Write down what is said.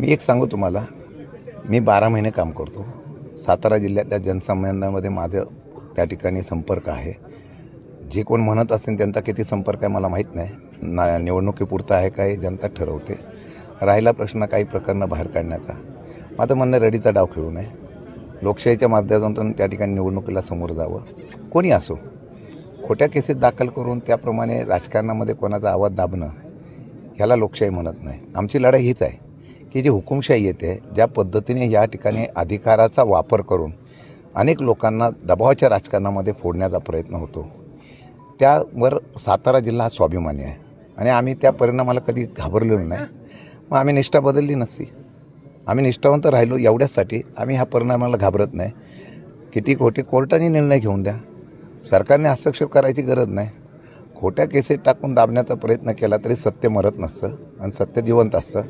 मी एक सांगू तुम्हाला. मी बारा महिने काम करतो. सातारा जिल्ह्यातल्या जनसंबंधामध्ये माझं त्या ठिकाणी संपर्क आहे. जे कोण म्हणत असेल त्यांचा किती संपर्क आहे मला माहीत नाही. ना निवडणुकीपुरता आहे काय जनता ठरवते. राहिला प्रश्न काही प्रकरणं बाहेर काढण्याचा. माझं म्हणणं रडीचा डाव खेळू नये. लोकशाहीच्या माध्यमातून त्या ठिकाणी निवडणुकीला समोर जावं. कोणी असो. खोट्या केसेस दाखल करून त्याप्रमाणे राजकारणामध्ये कोणाचा आवाज दाबणं ह्याला लोकशाही म्हणत नाही. आमची लढाई हीच आहे. की जी हुकुमशाही येते ज्या पद्धतीने या ठिकाणी अधिकाराचा वापर करून अनेक लोकांना दबावाच्या राजकारणामध्ये फोडण्याचा प्रयत्न होतो. त्यावर सातारा जिल्हा हा स्वाभिमानी आहे. आणि आम्ही त्या परिणामाला कधी घाबरलेलो नाही. मग आम्ही निष्ठा बदलली नसती. आम्ही निष्ठावंत राहिलो एवढ्याचसाठी आम्ही ह्या परिणामाला घाबरत नाही. किती खोटे कोर्टाने निर्णय घेऊन द्या. सरकारने हस्तक्षेप करायची गरज नाही. खोट्या केसेस टाकून दाबण्याचा प्रयत्न केला तरी सत्य मरत नसतं आणि सत्य जिवंत असतं.